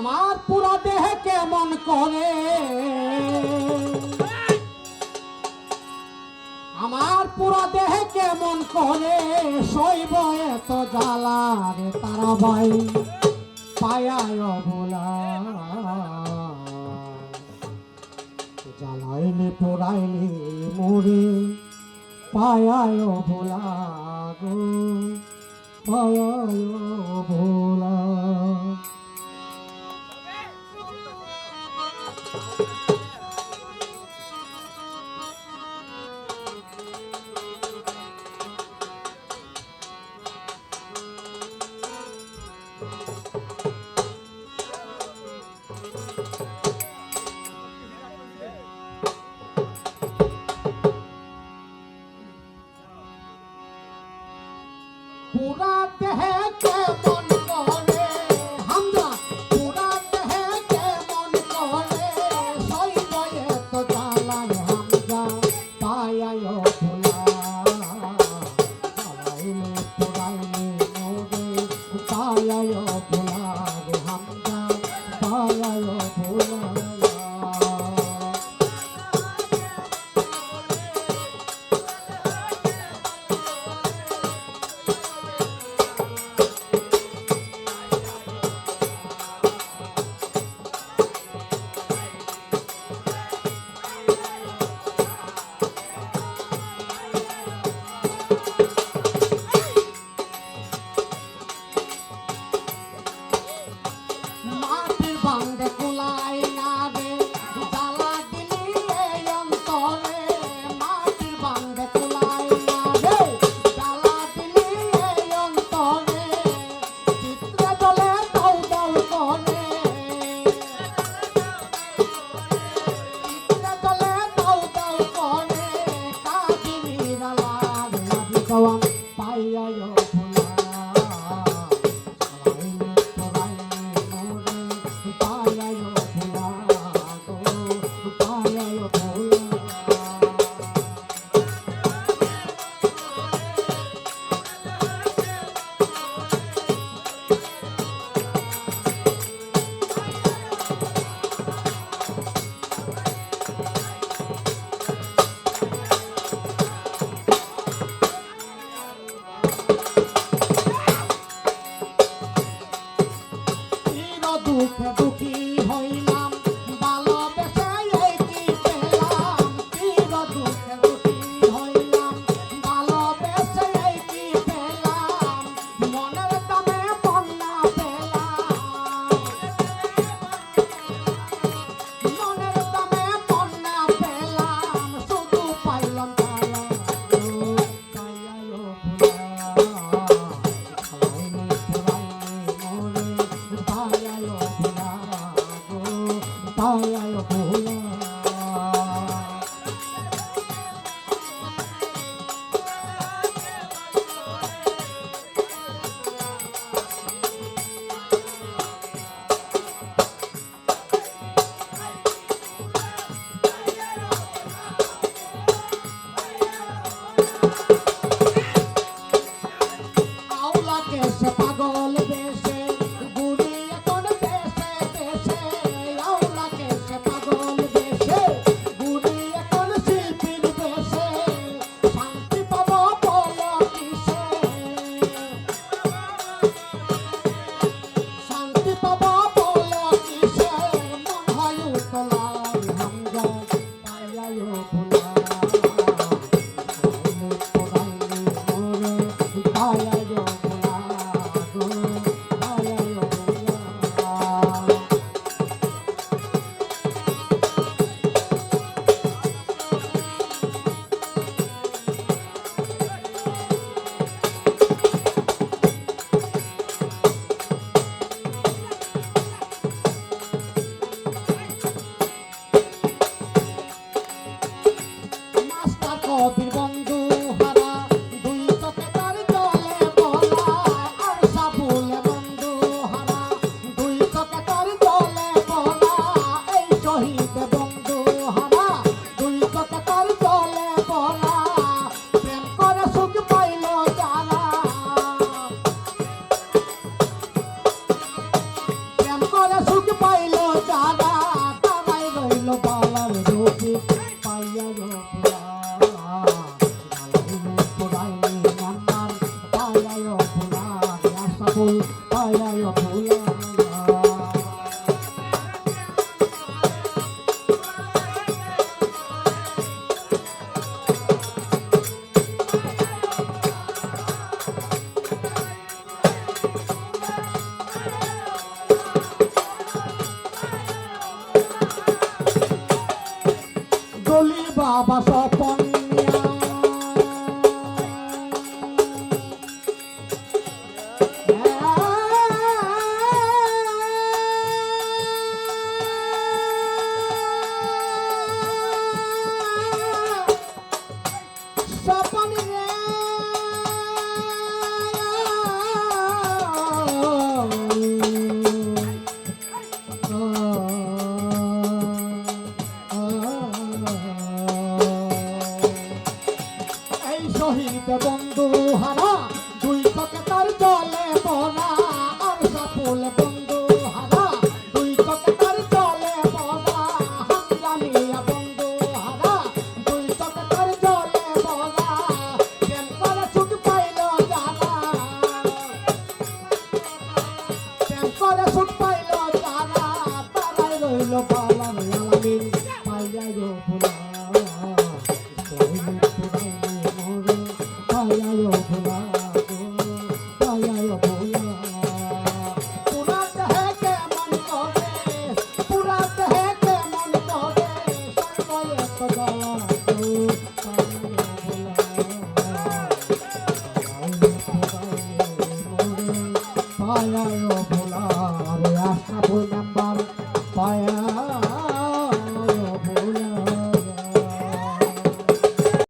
আমার পুরা দেহ কেমন করে? আমার পুরা দেহ কেমন করে? শৈব এত জ্বালা তারা ভাই, পায়ায় বোলা জ্বালাইলে পোড়াইলে মরে, পায়ায় ভোলা গো, পায়ায় ভোলা पूरा है के Bye. you বাবা সপন আর